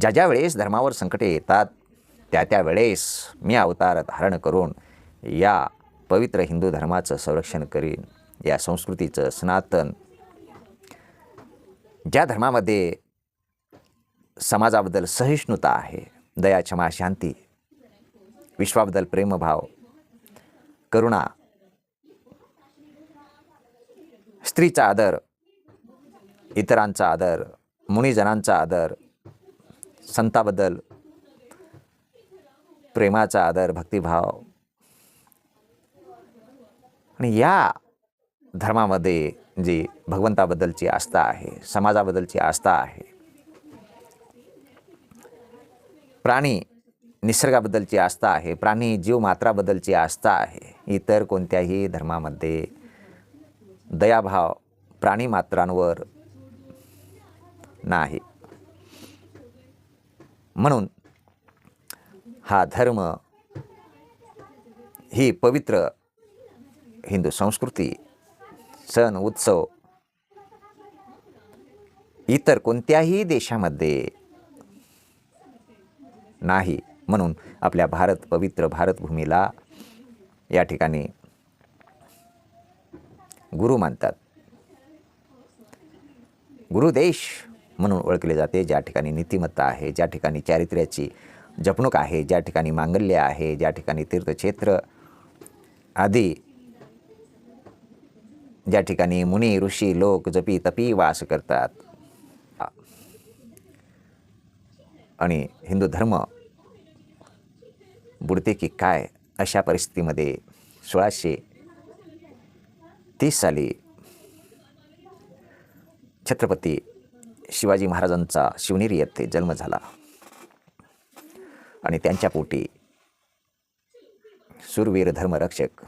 ज्या ज्या वेळेस धर्मावर संकटे येतात त्या त्या वेळेस मी अवतार धारण करून या पवित्र हिंदू धर्माचं संरक्षण करीन या संस्कृतीचं सनातन ज्या धर्मामध्ये समाजाबद्दल सहिष्णुता आहे दया क्षमा शांती विश्वाबद्दल प्रेमभाव करुणा स्त्रीचा आदर इतरांचा आदर मुनिजनांचा आदर संताबद्दल प्रेमाचा आदर भक्तिभाव. आणि या धर्मामध्ये जी भगवंताबद्दलची आस्था आहे समाजाबद्दलची आस्था आहे प्राणी निसर्गाबद्दलची आस्था आहे प्राणी जीवमात्राबद्दलची आस्था आहे इतर कोणत्याही धर्मामध्ये दयाभाव प्राणीमात्रांवर नाही. म्हणून हा धर्म ही पवित्र हिंदू संस्कृती सण उत्सव इतर कोणत्याही देशामध्ये नाही म्हणून आपल्या भारत पवित्र भारतभूमीला या ठिकाणी गुरु मानतात. गुरुदेश म्हणून ओळखले जाते. ज्या ठिकाणी नीतिमत्ता आहे ज्या ठिकाणी चारित्र्याची जपणूक आहे ज्या ठिकाणी मांगल्य आहे ज्या ठिकाणी तीर्थक्षेत्र आदी ज्या ठिकाणी मुनी ऋषी लोक जपी तपी वास करतात. आणि हिंदू धर्म बुडते की काय अशा परिस्थितीमध्ये सोळाशे तीस साली छत्रपती शिवाजी महाराजांचा शिवनेरी येथे जन्म झाला. आणि त्यांच्या पोटी सुरवीर धर्मरक्षक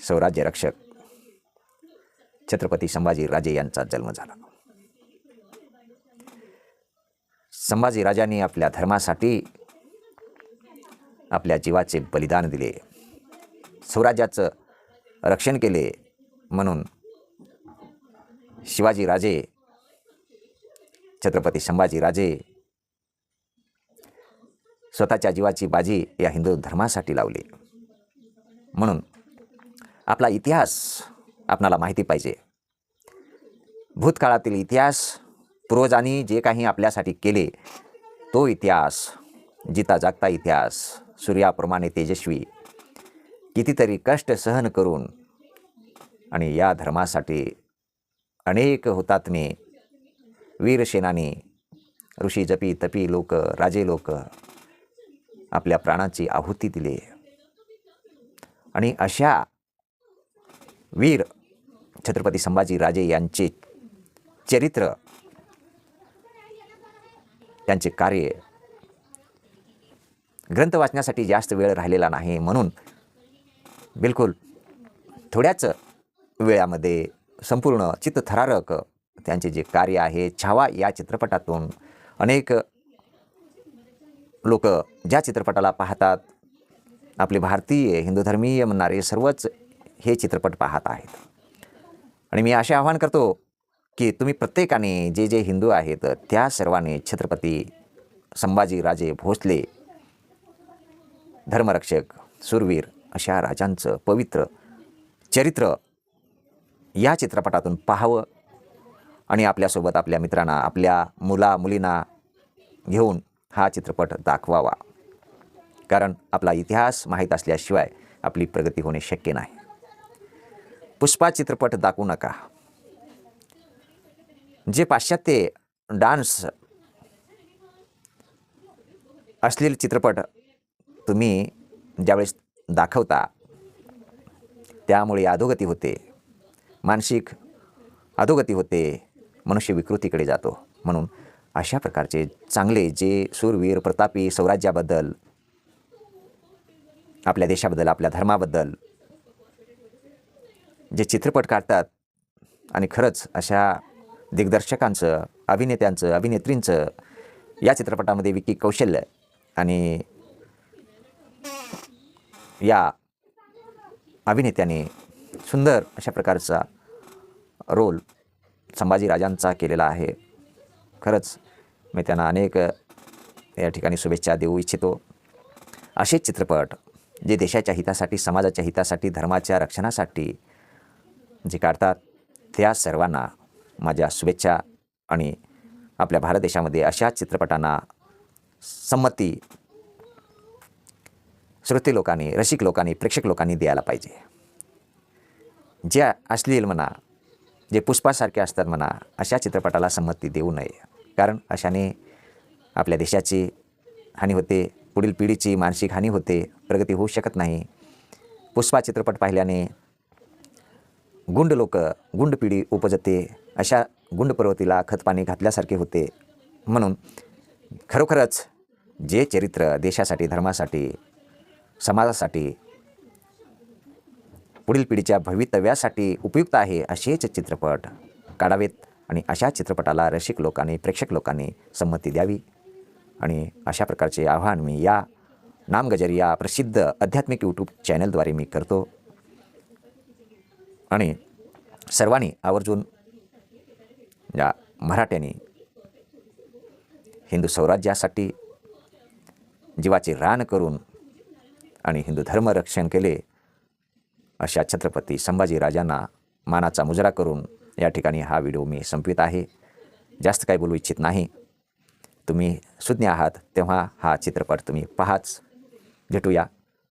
स्वराज्य रक्षक छत्रपती संभाजी राजे यांचा जन्म झाला. संभाजी राजांनी आपल्या धर्मासाठी आपल्या जीवाचे बलिदान दिले. स्वराज्याचं रक्षण केले म्हणून शिवाजीराजे छत्रपती संभाजीराजे स्वतःच्या जीवाची बाजी या हिंदू धर्मासाठी लावली. म्हणून आपला इतिहास आपणाला माहिती पाहिजे. भूतकाळातील इतिहास पूर्वजांनी जे काही आपल्यासाठी केले तो इतिहास जिता जागता इतिहास सूर्याप्रमाणे तेजस्वी कितीतरी कष्ट सहन करून आणि या धर्मासाठी अनेक हुतात्मे वीरसेनानी ऋषी जपी तपी लोक राजे लोक आपल्या प्राणाची आहुती दिली. आणि अशा वीर छत्रपती संभाजी राजे यांचे चरित्र त्यांचे कार्य ग्रंथ वाचण्यासाठी जास्त वेळ राहिलेला नाही म्हणून बिलकुल थोड्याच वेळामध्ये संपूर्ण चित्तथरारक त्यांचे जे कार्य आहे छावा या चित्रपटातून अनेक लोक ज्या चित्रपटाला पाहतात आपले भारतीय हिंदू धर्मीय म्हणणारे सर्वच हे चित्रपट पाहत आहेत. आणि मी असे आवाहन करतो की तुम्ही प्रत्येकाने जे जे हिंदू आहेत त्या सर्वांनी छत्रपती संभाजी राजे भोसले धर्मरक्षक सुरवीर अशा राजांचं पवित्र चरित्र या चित्रपटातून पाहावं आणि आपल्यासोबत आपल्या मित्रांना आपल्या मुला मुलींना घेऊन हा चित्रपट दाखवावा. कारण आपला इतिहास माहीत असल्याशिवाय आपली प्रगती होणे शक्य नाही. पुष्पा चित्रपट दाखवू नका. जे पाश्चात्य डान्स असलेले चित्रपट तुम्ही ज्यावेळेस दाखवता त्यामुळे अधोगती होते. मानसिक अधोगती होते मनुष्य विकृतीकडे जातो. म्हणून अशा प्रकारचे चांगले जे सूरवीर प्रतापी स्वराज्याबद्दल आपल्या देशाबद्दल आपल्या धर्माबद्दल जे चित्रपट काढतात आणि खरंच अशा दिग्दर्शकांचं अभिनेत्यांचं अभिनेत्रींचं या चित्रपटामध्ये विकी कौशल्य आणि या अभिनेत्याने सुंदर अशा प्रकारचा रोल संभाजीराजांचा केलेला आहे. खरंच मी त्यांना अनेक या ठिकाणी शुभेच्छा देऊ इच्छितो. असेच चित्रपट जे देशाच्या हितासाठी समाजाच्या हितासाठी धर्माच्या रक्षणासाठी जे काढतात त्या सर्वांना माझ्या शुभेच्छा आणि आपल्या भारत देशामध्ये अशा चित्रपटांना संमती श्रोते लोकांनी रसिक लोकांनी प्रेक्षक लोकांनी द्यायला पाहिजे. जे अश्लील म्हणा जे पुष्पासारखे असतात म्हणा अशा चित्रपटाला संमती देऊ नये. कारण अशाने आपल्या देशाची हानी होते पुढील पिढीची मानसिक हानी होते प्रगती होऊ शकत नाही. पुष्पा चित्रपट पाहिल्याने गुंड लोक गुंड पिढी उपजते अशा गुंड पर्वतीला खतपाणी घातल्यासारखे होते. म्हणून खरोखरच जे चरित्र देशासाठी धर्मासाठी समाजासाठी पुढील पिढीच्या भवितव्यासाठी उपयुक्त आहे असेच चित्रपट. काढावेत आणि अशा चित्रपटाला रसिक लोकांनी प्रेक्षक लोकांनी संमती द्यावी. आणि अशा प्रकारचे आव्हान मी या नामगजरी या प्रसिद्ध आध्यात्मिक यूट्यूब चॅनलद्वारे मी करतो. आणि सर्वांनी आवर्जून या मराठ्यांनी हिंदू स्वराज्यासाठी जीवाचे रान करून आणि हिंदू धर्मरक्षण केले अशा छत्रपती संभाजीराजांना मानाचा मुजरा करून या ठिकाणी हा व्हिडिओ मी संपवित आहे. जास्त काही बोलू इच्छित नाही. तुम्ही सुज्ञ आहात तेव्हा हा चित्रपट तुम्ही पहाच. भेटूया.